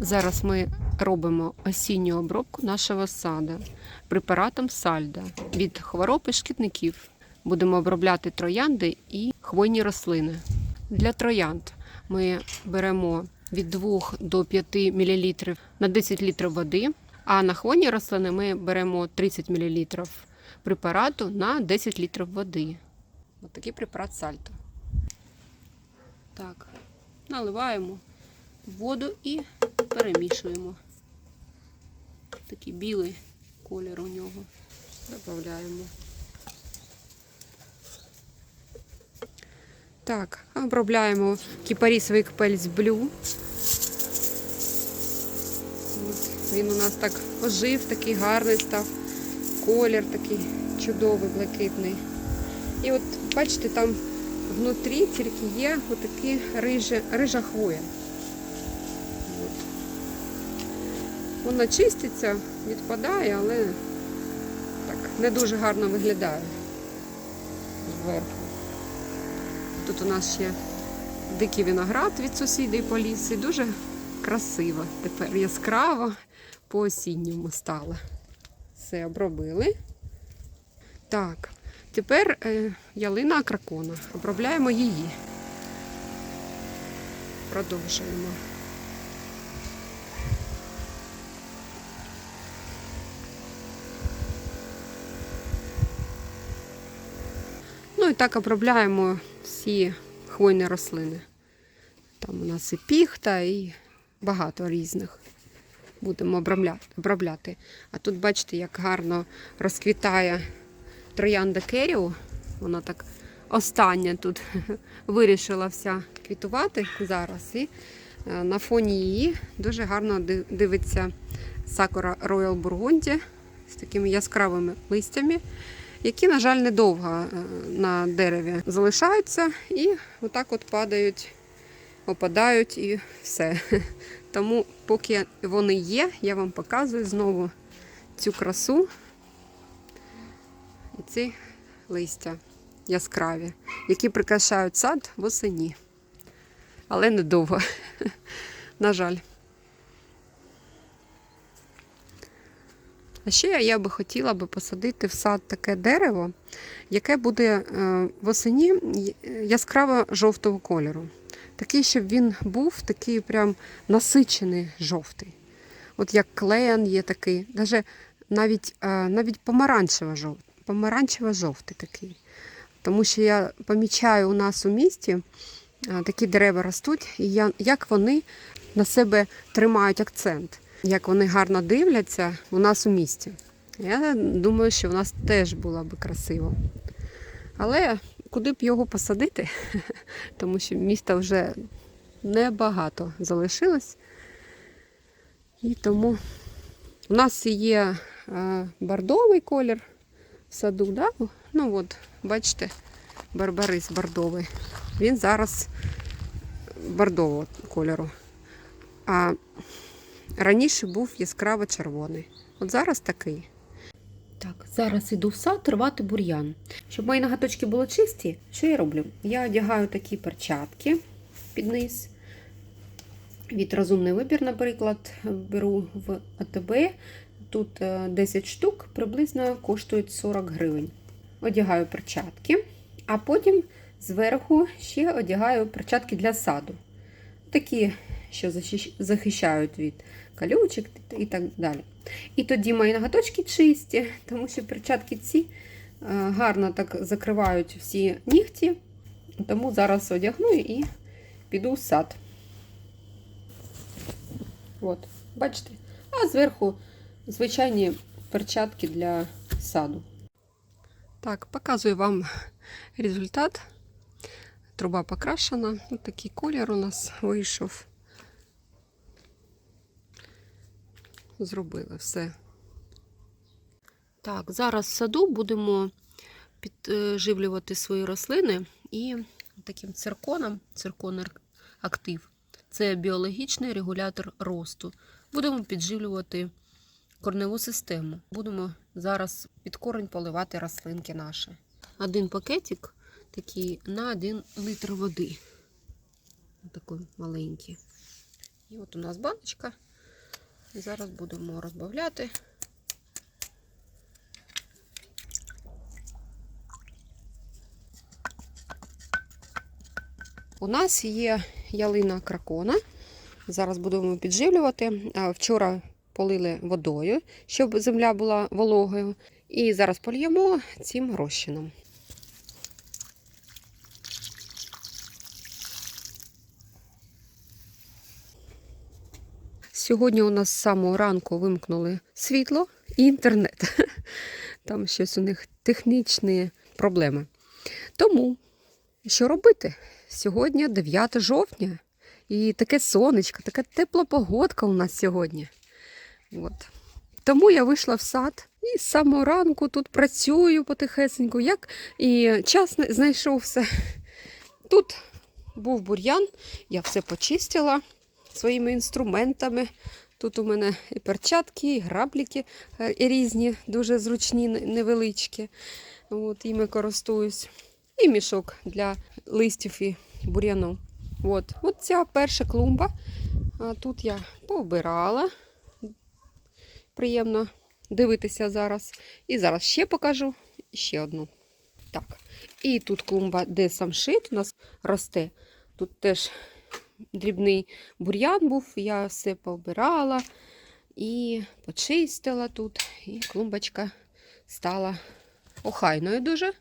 Зараз ми робимо осінню обробку нашого сада препаратом сальда від хвороб і шкідників. Будемо обробляти троянди і хвойні рослини. Для троянд ми беремо від 2 до 5 мл на 10 літрів води, а на хвойні рослини ми беремо 30 мл препарату на 10 літрів води. Ось такий препарат сальто. Так, наливаємо воду і перемішуємо. Такий білий колір у нього. Додаємо. Так, обробляємо кіпарісовий кпель з блю. От, Він у нас так ожив, такий гарний став. Колір такий чудовий, блакитний. І от бачите, там внутрі тільки є отакі рижа, рижа хвоя. От. Вона чиститься, відпадає, але так не дуже гарно виглядає зверху. Тут у нас ще дикий виноград від сусідів по лісі. Дуже красиво. Тепер яскраво по осінньому стало. Все обробили. Так, тепер е, ялина акракона. Обробляємо її. Продовжуємо. Так обробляємо всі хвойні рослини. Там у нас і піхта, і багато різних. Будемо обробляти. А тут бачите, як гарно розквітає троянда Керіо. Вона так остання тут вирішила вся квітувати зараз. І е, на фоні її дуже гарно дивиться сакура Royal Burgundy з такими яскравими листями, які, на жаль, недовго е, на дереві залишаються і отак от падають, опадають і все. Тому, поки вони є, я вам показую знову цю красу і ці листя яскраві, які прикрашають сад восені. Але недовго, на жаль. А ще я би хотіла би посадити в сад таке дерево, яке буде е, восені яскраво жовтого кольору. Такий, щоб він був такий прям насичений жовтий. От як клен є такий, навіть, е, навіть помаранчево-жовтий, помаранчево-жовтий такий. Тому що я помічаю у нас у місті е, такі дерева ростуть, і я, як вони на себе тримають акцент, як вони гарно дивляться у нас у місті. Я думаю, що у нас теж було би красиво. Але куди б його посадити, тому що міста вже небагато залишилось. І тому у нас є е, бордовий колір в саду, да? ну от, бачите, барбарис бордовий. Він зараз бордового кольору. А раніше був яскраво червоний. От зараз такий. Так, зараз іду в сад рвати бур'ян. Щоб мої ноготочки були чисті, що я роблю? Я одягаю такі перчатки під низ. Від розумний вибір, наприклад, беру в АТБ. Тут е, 10 штук, приблизно коштують 40 гривень. Одягаю перчатки, а потім зверху ще одягаю перчатки для саду. Такі, що захищають від колючок і так далі. І тоді мої ноготочки чисті, тому що перчатки ці е, гарно так закривають всі нігті. Тому зараз одягну і піду в сад. От, бачите? А зверху звичайні перчатки для саду. Так, показую вам результат. Труба покрашена. Ось такий колір у нас вийшов. Зробили все. Так, зараз в саду будемо підживлювати свої рослини і таким цирконом, циркон актив. Це біологічний регулятор росту. Будемо підживлювати корневу систему. Будемо зараз під корень поливати рослинки наші. Один пакетик такий на 1 літр води. Такий маленький. І от у нас баночка Зараз будемо розбавляти. У нас є ялина кракона. Зараз будемо підживлювати. Вчора полили водою, щоб земля була вологою. І зараз польємо цим розчином. Сьогодні у нас з самого ранку вимкнули світло і інтернет. Там щось у них технічні проблеми. Тому, що робити? Сьогодні 9 жовтня. І таке сонечко, така тепла погодка у нас сьогодні. От. Тому я вийшла в сад і з самого ранку тут працюю потихесеньку, як і час не- знайшов все. Тут був бур'ян, я все почистила своїми інструментами. Тут у мене і перчатки, і грабліки е, різні, дуже зручні, невеличкі. От, іми користуюсь. І мішок для листів і бур'яну. От, от ця перша клумба. Тут я повбирала. Приємно дивитися зараз. І зараз ще покажу ще одну. Так. І тут клумба, де самшит у нас росте. Тут теж дрібний бур'ян був, я все повбирала і почистила тут. І клумбочка стала охайною дуже.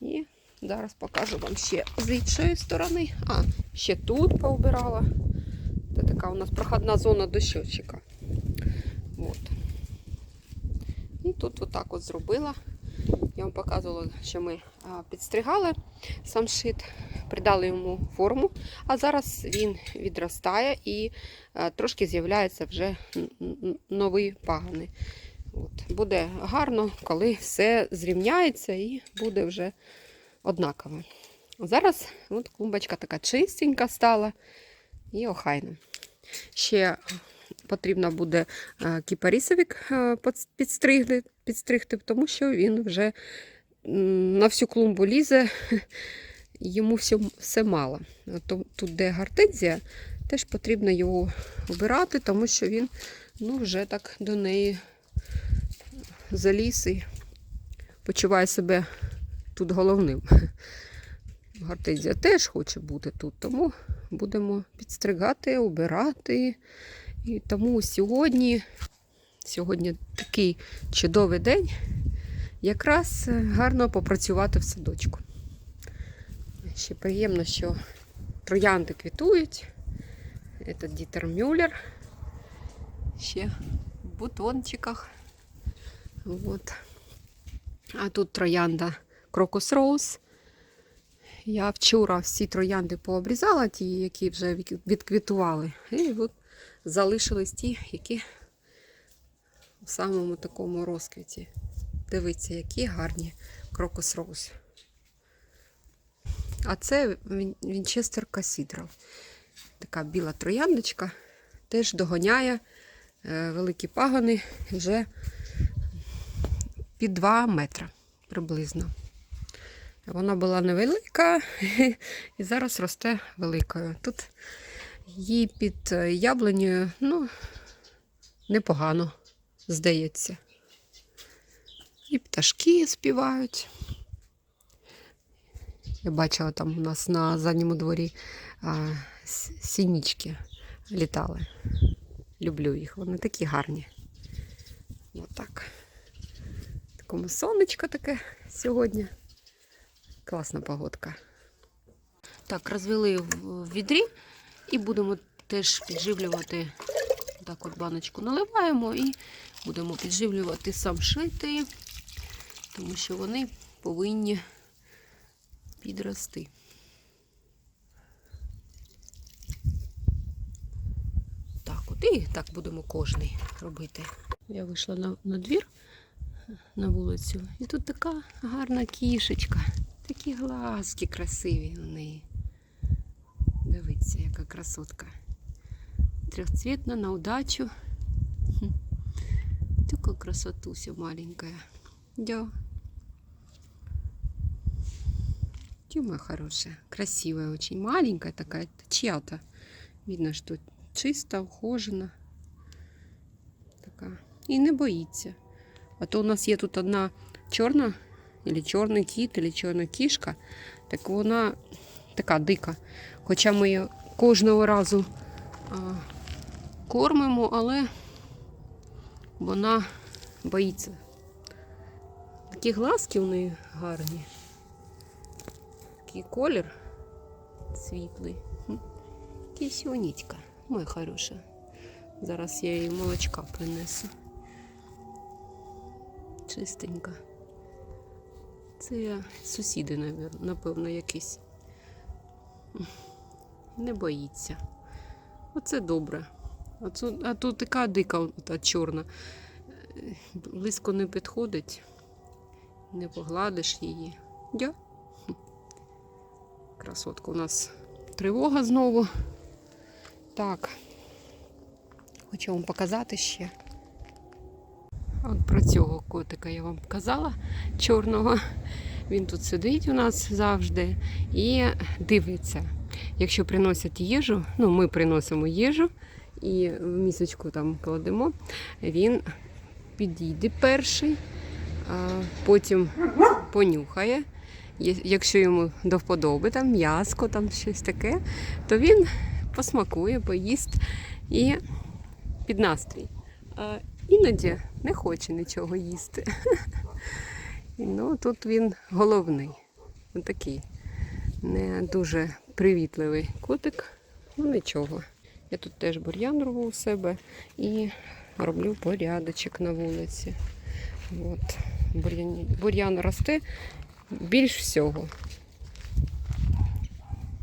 І зараз покажу вам ще з іншої сторони. А, ще тут повбирала. Це така у нас проходна зона до щотчика. От. І тут отак от зробила. Я вам показувала, що ми підстригали сам шит, придали йому форму, а зараз він відростає і трошки з'являється вже н- н- пагани. От. Буде гарно, коли все зрівняється і буде вже однаково. Зараз от клумбочка така чистенька стала і охайна. Ще потрібно буде кіпарісовик підстригти, підстригти, тому що він вже на всю клумбу лізе, йому все, все мало. Тут, де гортензія, теж потрібно його обирати, тому що він ну, вже так до неї заліз і почуває себе тут головним. Гортензія теж хоче бути тут, тому будемо підстригати, обирати. І тому сьогодні, сьогодні такий чудовий день, якраз е, гарно попрацювати в садочку. Ще приємно, що троянди квітують. Це Дітер Мюллер. Ще в бутончиках. От. А тут троянда Крокус Роуз. Я вчора всі троянди пообрізала, ті, які вже відквітували. І от залишились ті, які в самому такому розквіті. Дивіться, які гарні крокус роуз. А це Вінчестер Касідрал. Така біла трояндочка. Теж доганяє е, великі пагони вже під 2 метри приблизно. Вона була невелика і зараз росте великою. Тут їй під е, яблунею, ну, непогано, здається. І пташки співають. Я бачила там у нас на задньому дворі а, сінічки літали. Люблю їх, вони такі гарні. Отак. Такому сонечко таке сьогодні. Класна погодка. Так, розвели в відрі і будемо теж підживлювати. Так от баночку наливаємо і будемо підживлювати самшити, тому що вони повинні підрости. Так, от і так будемо кожний робити. Я вийшла на, на двір, на вулицю, і тут така гарна кішечка. Такі глазки красиві у неї. Дивіться, яка красотка. Трехцветна на удачу. Хм. Така красотуся маленькая. Да. Тема хорошая. Красивая очень. Маленькая такая. Чья-то. Видно, что чисто, ухожена. така. І не боїться. А то у нас є тут одна чорна, або чорний кіт, або чорна кішка, так вона така дика. Хоча ми її кожного разу а, кормимо, але вона боїться. Такі глазки у неї гарні. Такий колір світлий. Кисюнічка, моя хороша. Зараз я їй молочка принесу. Чистенька. Це сусіди, напевно, якісь. Не боїться. Оце добре. А тут, а тут така дика та чорна. Близько не підходить, не погладиш її. Дя. Красотка у нас тривога знову. Так. Хочу вам показати ще. От про цього котика я вам казала чорного. Він тут сидить у нас завжди і дивиться. Якщо приносять їжу, ну ми приносимо їжу і в місочку там кладемо, він підійде перший, потім понюхає. Якщо йому до вподоби там м'яско, там щось таке, то він посмакує, поїсть і під настрій. А іноді не хоче нічого їсти. Ну, тут він головний. Такий не дуже привітливий котик. Ну нічого. Я тут теж бур'ян рву у себе і роблю порядочок на вулиці. От. Бур'ян, бур'ян росте більш всього.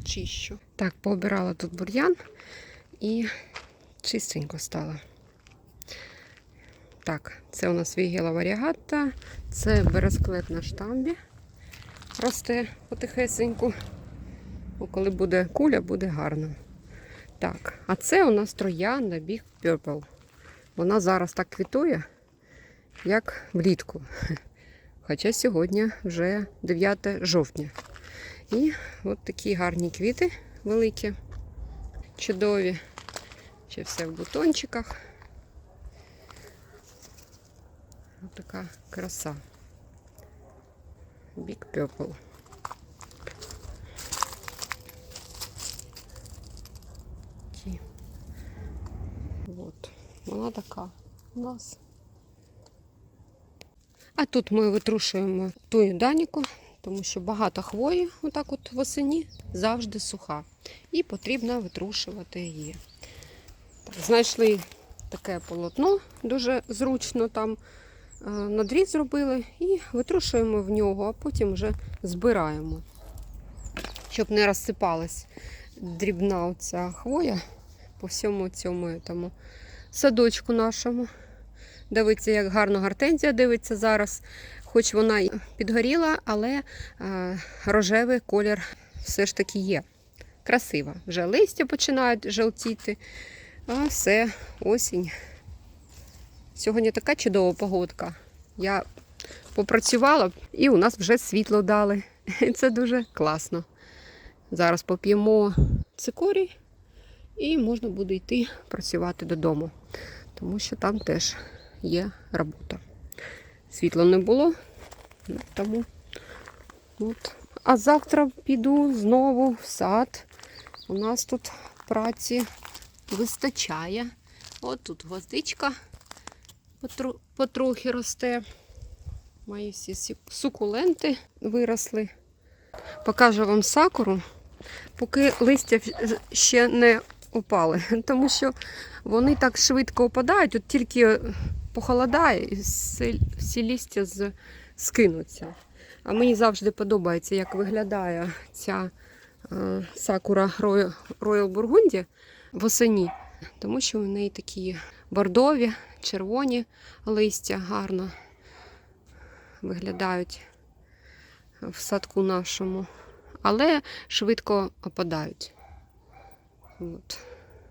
Чищу. Так, пообирала тут бур'ян і чистенько стало. Так, це у нас вігіла варіагата, це бересклет на штамбі. Росте потихесеньку. Бо коли буде куля, буде гарно. Так, а це у нас троянда Big Purple. Вона зараз так квітує, як влітку. Хоча сьогодні вже 9 жовтня. І от такі гарні квіти великі, чудові. Ще все в бутончиках. Ось така краса. Big Purple. Такі. От. Вона така у нас. А тут ми витрушуємо тую даніку, тому що багато хвої, отак от восені, завжди суха. І потрібно витрушувати її. Так, знайшли таке полотно, дуже зручно там е, надріз зробили і витрушуємо в нього, а потім вже збираємо, щоб не розсипалась дрібна оця хвоя по всьому цьому тому садочку нашому. Дивиться, як гарно гортензія дивиться зараз. Хоч вона і підгоріла, але е, рожевий колір все ж таки є. Красива. Вже листя починають жовтіти. А все, осінь. Сьогодні така чудова погодка. Я попрацювала і у нас вже світло дали. Це дуже класно. Зараз поп'ємо цикорій і можна буде йти працювати додому, тому що там теж є робота. Світла не було, тому от. А завтра піду знову в сад. У нас тут праці вистачає. От тут гвоздичка потрохи росте. Мої всі сі- сукуленти виросли. Покажу вам сакуру, поки листя ще не опали, тому що вони так швидко опадають, от тільки похолодає і всі, листя з, скинуться. А мені завжди подобається, як виглядає ця е, сакура Royal Burgundy восені, тому що в неї такі бордові, червоні листя гарно виглядають в садку нашому, але швидко опадають. От.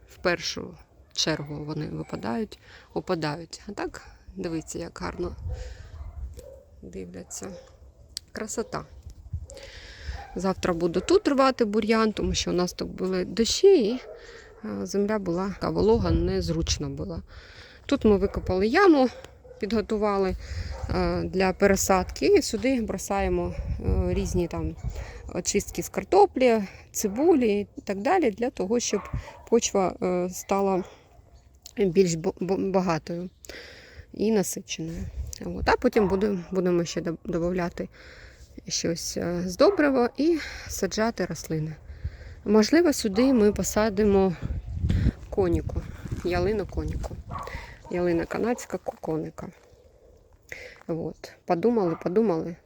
В першу чергу вони випадають, опадають. А так, дивіться, як гарно дивляться. Красота. Завтра буду тут рвати бур'ян, тому що у нас тут були дощі і е, земля була така волога, незручна була. Тут ми викопали яму, підготували е, для пересадки і сюди бросаємо е, різні там очистки з картоплі, цибулі і так далі, для того, щоб почва стала більш багатою і насиченою. От. А потім будемо ще додати щось е, з добрива і саджати рослини. Можливо, сюди ми посадимо коніку, ялину коніку. Ялина канадська коника. От. Подумали, подумали,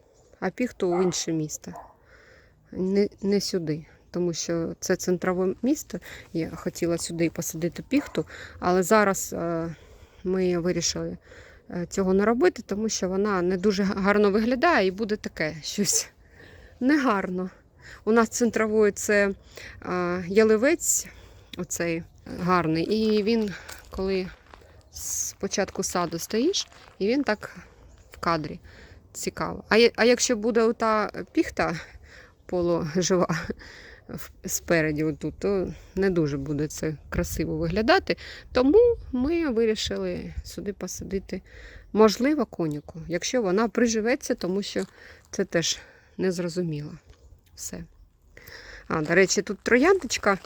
а піхту в інше місто. Не, не сюди. Тому що це центрове місто. Я хотіла сюди посадити піхту, але зараз е, ми вирішили е, цього не робити, тому що вона не дуже гарно виглядає і буде таке щось негарно. У нас центровою це е, яливець, оцей гарний, і він, коли з початку саду стоїш, і він так в кадрі цікаво. А, а якщо буде ота піхта положива в- спереді, отут, то не дуже буде це красиво виглядати. Тому ми вирішили сюди посадити, можливо, коніку, якщо вона приживеться, тому що це теж незрозуміло. Все. А, до речі, тут трояндочка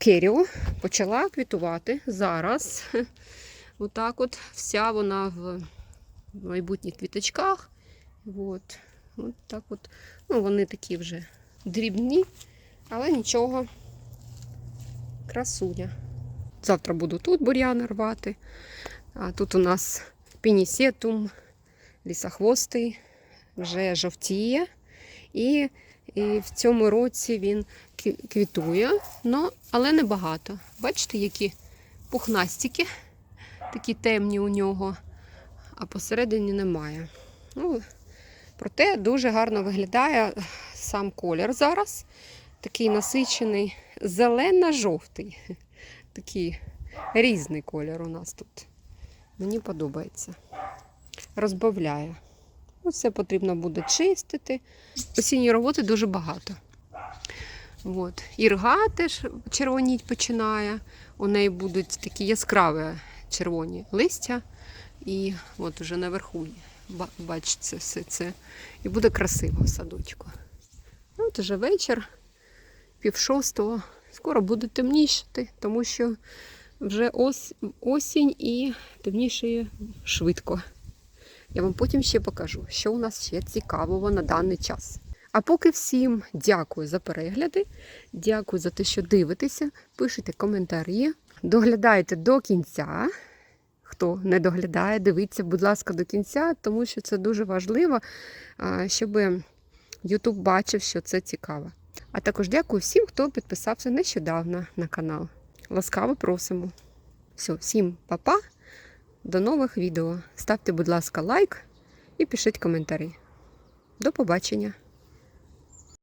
Керіо почала квітувати зараз. Отак от вся вона в майбутніх квіточках. От. От так от. Ну, вони такі вже дрібні, але нічого. Красуня. Завтра буду тут бур'яни рвати. А тут у нас пінісетум, лісохвостий, вже жовтіє. І, і в цьому році він квітує, но, але не багато. Бачите, які пухнастики, такі темні у нього, а посередині немає. Ну, проте дуже гарно виглядає сам колір зараз. Такий насичений, зелено-жовтий. Такий різний колір у нас тут. Мені подобається. Розбавляє. Ну, Все потрібно буде чистити. Осінньої роботи дуже багато. От. Ірга теж червоніть починає. У неї будуть такі яскраві червоні листя. І от уже наверху ба- бачиться все це. І буде красиво в садочку. Ну, От уже вечір, пів шостого. Скоро буде темнішати, тому що вже ос, осінь і темнішає швидко. Я вам потім ще покажу, що у нас ще цікавого на даний час. А поки всім дякую за перегляди, дякую за те, що дивитеся, пишете коментарі, доглядайте до кінця. Хто не доглядає, дивіться, будь ласка, до кінця, тому що це дуже важливо, щоб YouTube бачив, що це цікаво. А також дякую всім, хто підписався нещодавно на канал. Ласкаво просимо. Все, всім па-па, до нових відео. Ставте, будь ласка, лайк і пишіть коментарі. До побачення!